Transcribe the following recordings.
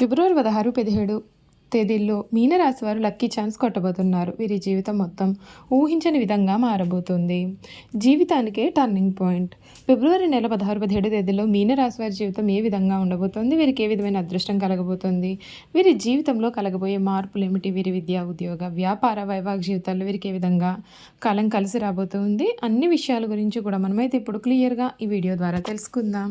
ఫిబ్రవరి పదహారు పదిహేడు తేదీల్లో మీనరాశి వారు లక్కీ ఛాన్స్ కొట్టబోతున్నారు. వీరి జీవితం మొత్తం ఊహించని విధంగా మారబోతుంది. జీవితానికే టర్నింగ్ పాయింట్ ఫిబ్రవరి నెల పదహారు పదిహేడు తేదీలో మీనరాశి వారి జీవితం ఏ విధంగా ఉండబోతోంది? వీరికి ఏ విధమైన అదృష్టం కలగబోతుంది? వీరి జీవితంలో కలగబోయే మార్పులు ఏమిటి? వీరి విద్యా ఉద్యోగ వ్యాపార వైవాహిక జీవితాల్లో వీరికి ఏ విధంగా కాలం కలిసి రాబోతుంది? అన్ని విషయాల గురించి కూడా మనమైతే ఇప్పుడు క్లియర్గా ఈ వీడియో ద్వారా తెలుసుకుందాం.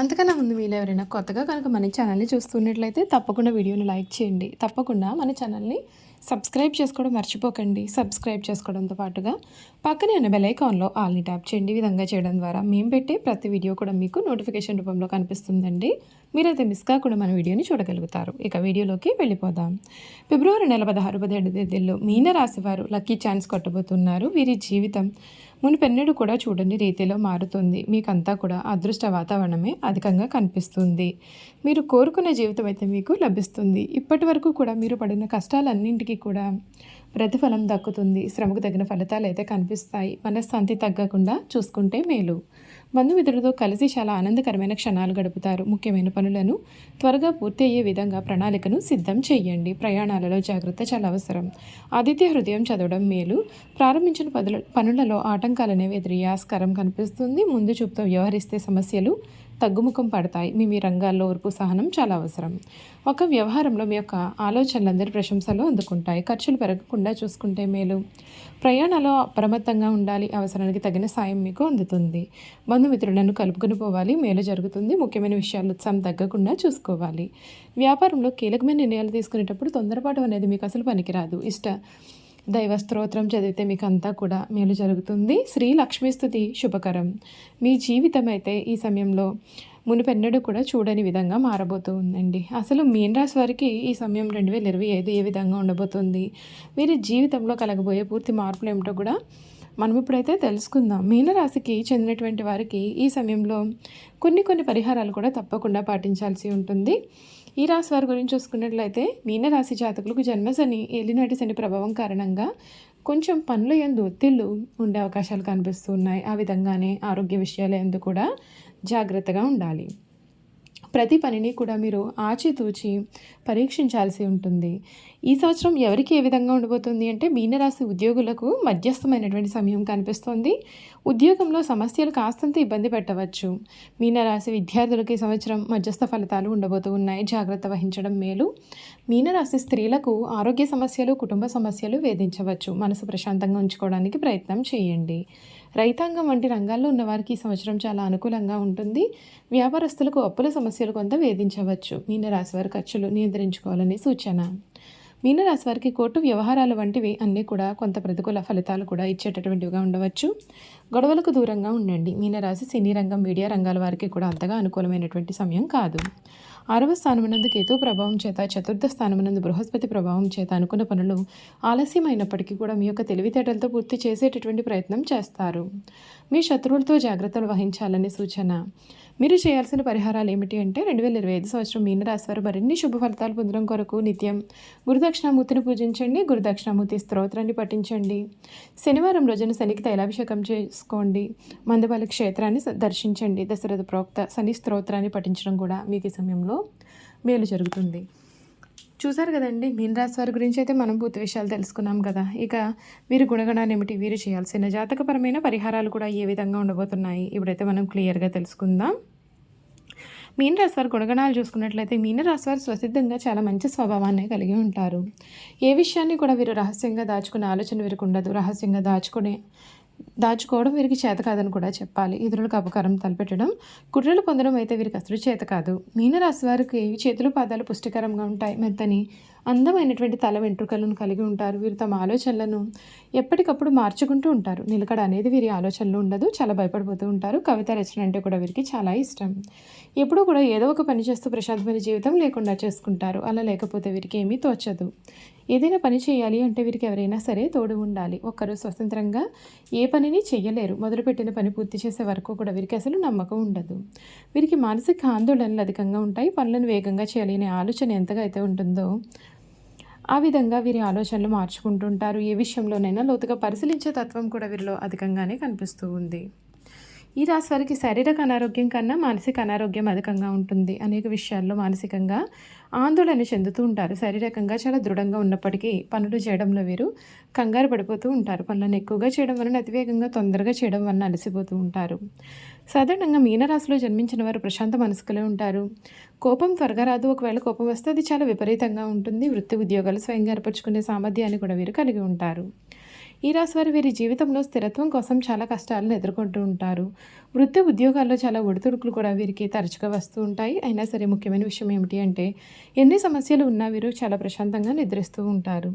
అంతకన్నా ముందు మీరు ఎవరైనా కొత్తగా కనుక మన ఛానల్ని చూస్తున్నట్లయితే తప్పకుండా వీడియోని లైక్ చేయండి. తప్పకుండా మన ఛానల్ని సబ్స్క్రైబ్ చేసుకోవడం మర్చిపోకండి. సబ్స్క్రైబ్ చేసుకోవడంతో పాటుగా పక్కనే ఉన్న బెలైకాన్లో ఆల్ని ట్యాప్ చేయండి. విధంగా చేయడం ద్వారా మేము పెట్టే ప్రతి వీడియో కూడా మీకు నోటిఫికేషన్ రూపంలో కనిపిస్తుందండి. మీరైతే మిస్ కాకుండా మన వీడియోని చూడగలుగుతారు. ఇక వీడియోలోకి వెళ్ళిపోదాం. ఫిబ్రవరి నెల పదహారు పదిహేడు తేదీల్లో మీన రాశి వారు లక్కీ ఛాన్స్ కొట్టబోతున్నారు. వీరి జీవితం మునిపెన్నడు కూడా చూడని రీతిలో మారుతుంది. మీకంతా కూడా అదృష్ట వాతావరణమే అధికంగా కనిపిస్తుంది. మీరు కోరుకునే జీవితం అయితే మీకు లభిస్తుంది. ఇప్పటి వరకు కూడా మీరు పడిన కష్టాలన్నింటికీ కూడా ప్రతిఫలం దక్కుతుంది. శ్రమకు తగిన ఫలితాలు అయితే కనిపిస్తాయి. మనశ్శాంతి తగ్గకుండా చూసుకుంటే మేలు. బంధుమిత్రులతో కలిసి చాలా ఆనందకరమైన క్షణాలు గడుపుతారు. ముఖ్యమైన పనులను త్వరగా పూర్తి అయ్యే విధంగా ప్రణాళికను సిద్ధం చేయండి. ప్రయాణాలలో జాగ్రత్త చాలా అవసరం. ఆదిత్య హృదయం చదవడం మేలు. ప్రారంభించిన పదుల పనులలో ఆటంకాలనేవి ఎదురయ్యే ఆస్కారం కనిపిస్తుంది. ముందు చూపుతో వ్యవహరిస్తే సమస్యలు తగ్గుముఖం పడతాయి. మీ మీ రంగాల్లో ఓర్పు సహనం చాలా అవసరం. ఒక వ్యవహారంలో మీ యొక్క ఆలోచనలందరి ప్రశంసలు అందుకుంటాయి. ఖర్చులు పెరగకుండా చూసుకుంటే మేలు. ప్రయాణాలు అప్రమత్తంగా ఉండాలి. అవసరానికి తగిన సాయం మీకు అందుతుంది. బంధుమిత్రులను కలుపుకొని పోవాలి. మేలు జరుగుతుంది. ముఖ్యమైన విషయాలు ఉత్సాహం తగ్గకుండా చూసుకోవాలి. వ్యాపారంలో కీలకమైన నిర్ణయాలు తీసుకునేటప్పుడు తొందరపాటు అనేది మీకు అసలు పనికిరాదు. ఇష్ట దైవ స్తోత్రం చదివితే మీకు అంతా కూడా మేలు జరుగుతుంది. శ్రీ లక్ష్మీస్తుతి శుభకరం. మీ జీవితం అయితే ఈ సమయంలో మునుపెన్నడూ కూడా చూడని విధంగా మారబోతూ ఉందండి. అసలు మీనరాశి వారికి ఈ సమయం రెండు వేల ఇరవై ఐదు ఏ విధంగా ఉండబోతుంది? వీరి జీవితంలో కలగబోయే పూర్తి మార్పులు ఏమిటో కూడా మనం ఇప్పుడైతే తెలుసుకుందాం. మీనరాశికి చెందినటువంటి వారికి ఈ సమయంలో కొన్ని కొన్ని పరిహారాలు కూడా తప్పకుండా పాటించాల్సి ఉంటుంది. ఈ రాశి వారి గురించి చూసుకున్నట్లయితే మీనరాశి జాతకులకు జన్మశని ఏలినాటి శని ప్రభావం కారణంగా కొంచెం పనుల ఎందు ఒత్తిళ్ళు ఉండే అవకాశాలు కనిపిస్తున్నాయి ఆ విధంగానే ఆరోగ్య విషయాల ఎందు కూడా జాగ్రత్తగా ఉండాలి. ప్రతి పనిని కూడా మీరు ఆచితూచి పరీక్షించాల్సి ఉంటుంది. ఈ సంవత్సరం ఎవరికి ఏ విధంగా ఉండబోతుంది అంటే మీనరాశి ఉద్యోగులకు మధ్యస్థమైనటువంటి సమయం కనిపిస్తుంది. ఉద్యోగంలో సమస్యలు కాస్తంత ఇబ్బంది పెట్టవచ్చు. మీనరాశి విద్యార్థులకు ఈ సంవత్సరం మధ్యస్థ ఫలితాలు ఉండబోతూ ఉన్నాయి. జాగ్రత్త వహించడం మేలు. మీనరాశి స్త్రీలకు ఆరోగ్య సమస్యలు కుటుంబ సమస్యలు వేధించవచ్చు. మనసు ప్రశాంతంగా ఉంచుకోవడానికి ప్రయత్నం చేయండి. రైతాంగం వంటి రంగాల్లో ఉన్నవారికి ఈ సంవత్సరం చాలా అనుకూలంగా ఉంటుంది. వ్యాపారస్తులకు అప్పుల సమస్యలు కొంత వేధించవచ్చు. మీనరాశి వారి ఖర్చులు నియంత్రించుకోవాలని సూచన. మీనరాశి వారికి కోర్టు వ్యవహారాలు వంటివి అన్నీ కూడా కొంత ప్రతికూల ఫలితాలు కూడా ఇచ్చేటటువంటివిగా ఉండవచ్చు. గొడవలకు దూరంగా ఉండండి. మీనరాశి సినీ రంగం మీడియా రంగాల వారికి కూడా అంతగా అనుకూలమైనటువంటి సమయం కాదు. ఆరవ స్థానమునందు కేతు ప్రభావం చేత చతుర్థ స్థానమునందు బృహస్పతి ప్రభావం చేత అనుకున్న పనులు ఆలస్యమైనప్పటికీ కూడా మీ యొక్క తెలివితేటలతో పూర్తి చేసేటటువంటి ప్రయత్నం చేస్తారు. మీ శత్రువులతో జాగ్రత్తలు వహించాలనే సూచన. మీరు చేయాల్సిన పరిహారాలు ఏమిటి అంటే రెండు వేల ఇరవై ఐదు సంవత్సరం మీనరాశి వారు మరిన్ని శుభ ఫలితాలు పొందడం కొరకు నిత్యం గురుదక్షిణామూర్తిని పూజించండి గురుదక్షిణామూర్తి స్తోత్రాన్ని పఠించండి. శనివారం రోజున శనికి తైలాభిషేకం చేసుకోండి మందబలి క్షేత్రాన్ని స- దర్శించండి. దశరథ ప్రోక్త శని స్తోత్రాన్ని పఠించడం కూడా మీకు ఈ సమయంలో మేలు జరుగుతుంది. చూసారు కదండి మీనరాశి వారి గురించి అయితే మనం పూర్తి విషయాలు తెలుసుకున్నాం కదా. ఇక వీరి గుణగణాలు ఏమిటి? వీరు చేయాల్సిన జాతకపరమైన పరిహారాలు కూడా ఏ విధంగా ఉండబోతున్నాయి? ఇప్పుడైతే మనం క్లియర్గా తెలుసుకుందాం. మీనరాశి వారి గుణగణాలు చూసుకున్నట్లయితే మీనరాశి వారు స్వసిద్ధంగా చాలా మంచి స్వభావాన్ని కలిగి ఉంటారు. ఏ విషయాన్ని కూడా వీరు రహస్యంగా దాచుకునే ఆలోచన వీరికి ఉండదు. రహస్యంగా దాచుకునే దాచుకోవడం వీరికి చేత కాదని కూడా చెప్పాలి. ఇతరులకు అపకారం తలపెట్టడం కుట్రలు పొందడం అయితే వీరికి అసలు చేత కాదు. మీనరాశి వారికి చేతులు పాదాలు పుష్టికరంగా ఉంటాయి. మెత్తని అందమైనటువంటి తల వెంట్రుకలను కలిగి ఉంటారు. వీరు తమ ఆలోచనలను ఎప్పటికప్పుడు మార్చుకుంటూ ఉంటారు. నిలకడ అనేది వీరి ఆలోచనలు ఉండదు. చాలా భయపడిపోతూ ఉంటారు. కవిత రచన అంటే కూడా వీరికి చాలా ఇష్టం. ఎప్పుడూ కూడా ఏదో ఒక పని చేస్తూ ప్రశాంతమైన జీవితం లేకుండా చేసుకుంటారు. అలా లేకపోతే వీరికి ఏమీ తోచదు. ఏదైనా పని చేయాలి అంటే వీరికి ఎవరైనా సరే తోడు ఉండాలి. ఒక్కరు స్వతంత్రంగా ఏ పనిని చేయలేరు మొదలుపెట్టిన పని పూర్తి చేసే వరకు కూడా వీరికి అసలు నమ్మకం ఉండదు. వీరికి మానసిక ఆందోళనలు అధికంగా ఉంటాయి. పనులను వేగంగా చేయాలి అనే ఆలోచన ఎంతగా అయితే ఉంటుందో ఆ విధంగా వీరి ఆలోచనలు మార్చుకుంటుంటారు. ఏ విషయంలోనైనా లోతుగా పరిశీలించే తత్వం కూడా వీరిలో అధికంగానే కనిపిస్తూ ఉంది. ఈ రాశి వారికి శారీరక అనారోగ్యం కన్నా మానసిక అనారోగ్యం అధికంగా ఉంటుంది. అనేక విషయాల్లో మానసికంగా ఆందోళన చెందుతూ ఉంటారు. శారీరకంగా చాలా దృఢంగా ఉన్నప్పటికీ పనులు చేయడంలో వీరు కంగారు పడిపోతూ ఉంటారు. పనులను ఎక్కువగా చేయడం వలన అతివేగంగా తొందరగా చేయడం వలన అలసిపోతూ ఉంటారు. సాధారణంగా మీనరాశిలో జన్మించిన వారు ప్రశాంత మనసుకులే ఉంటారు. కోపం త్వరగా రాదు. ఒకవేళ కోపం వస్తే అది చాలా విపరీతంగా ఉంటుంది. వృత్తి ఉద్యోగాలు స్వయంగా ఏర్పరచుకునే సామర్థ్యాన్ని కూడా వీరు కలిగి ఉంటారు. ఈ రాశి వారు వీరి జీవితంలో స్థిరత్వం కోసం చాలా కష్టాలను ఎదుర్కొంటూ ఉంటారు. వృత్తి ఉద్యోగాల్లో చాలా ఒడిదుడుకులు కూడా వీరికి తరచుగా వస్తూ ఉంటాయి. అయినా సరే ముఖ్యమైన విషయం ఏమిటి అంటే ఎన్ని సమస్యలు ఉన్నా వీరు చాలా ప్రశాంతంగా నిద్రిస్తూ ఉంటారు.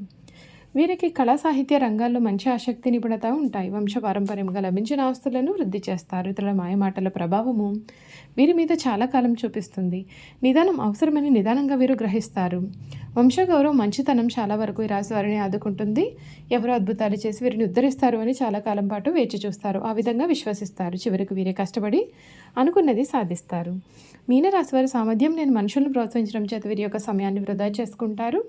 వీరికి కళా సాహిత్య రంగాల్లో మంచి ఆసక్తి నిపుణత ఉంటాయి. వంశపారంపర్యంగా లభించిన ఆస్తులను వృద్ధి చేస్తారు. ఇతరుల మాయమాటల ప్రభావము వీరి మీద చాలా కాలం చూపిస్తుంది. నిదానం అవసరమని నిదానంగా వీరు గ్రహిస్తారు. వంశగౌరవం మంచితనం చాలా వరకు ఈ రాశి వారిని ఆదుకుంటుంది. ఎవరు అద్భుతాలు చేసి వీరిని ఉద్ధరిస్తారు అని చాలా కాలం పాటు వేచి చూస్తారు. ఆ విధంగా విశ్వసిస్తారు. చివరికి వీరే కష్టపడి అనుకున్నది సాధిస్తారు. మీనరాశి వారి సామర్థ్యం నేను మనుషులను ప్రోత్సహించడం చేత వీరి యొక్క సమయాన్ని వృధా చేసుకుంటారు.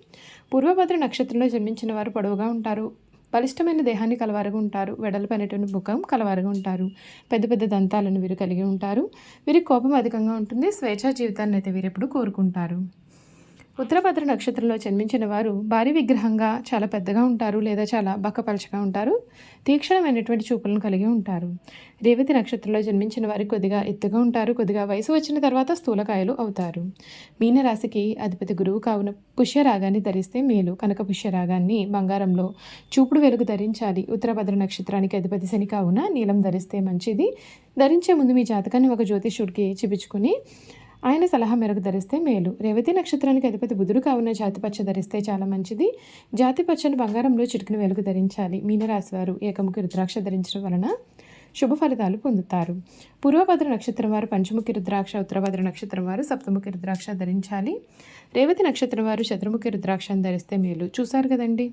పూర్వభద్ర నక్షత్రంలో జన్మించిన వారు పొడవుగా ఉంటారు. బలిష్టమైన దేహాన్ని కలవారుగా ఉంటారు. వెడల్పైనటువంటి ముఖం కలవారుగా ఉంటారు. పెద్ద పెద్ద దంతాలను వీరు కలిగి ఉంటారు. వీరి కోపం అధికంగా ఉంటుంది. స్వేచ్ఛా జీవితాన్ని అయితే వీరు ఎప్పుడు కోరుకుంటారు. ఉత్తరభద్ర నక్షత్రంలో జన్మించిన వారు భారీ విగ్రహంగా చాలా పెద్దగా ఉంటారు లేదా చాలా బక్కపలచగా ఉంటారు. తీక్షణమైనటువంటి చూపులను కలిగి ఉంటారు. రేవతి నక్షత్రంలో జన్మించిన వారు కొద్దిగా ఎత్తుగా ఉంటారు కొద్దిగా వయసు వచ్చిన తర్వాత స్థూలకాయలు అవుతారు. మీనరాశికి అధిపతి గురువు కావున పుష్యరాగాన్ని ధరిస్తే మేలు. కనుక పుష్యరాగాన్ని బంగారంలో చూపుడు వెలుగు ధరించాలి. ఉత్తరభద్ర నక్షత్రానికి అధిపతి శని కావున నీలం ధరిస్తే మంచిది. ధరించే ముందు మీ జాతకాన్ని ఒక జ్యోతిష్యుడికి చూపించుకుని ఆయన సలహా మేరకు ధరిస్తే మేలు. రేవతి నక్షత్రానికి అధిపతి బుధుడు కావున జాతిపచ్చ ధరిస్తే చాలా మంచిది. జాతిపచ్చను బంగారంలో చిటికిన వెలుగు ధరించాలి. మీనరాశి వారు ఏకముఖి రుద్రాక్ష ధరించడం వలన శుభ ఫలితాలు పొందుతారు. పూర్వభద్ర నక్షత్రం వారు పంచముఖి రుద్రాక్ష ఉత్తరభద్ర నక్షత్రం వారు సప్తముఖి రుద్రాక్ష ధరించాలి. రేవతి నక్షత్రం వారు చతుర్ముఖి రుద్రాక్షను ధరిస్తే మేలు. చూశారు కదండి?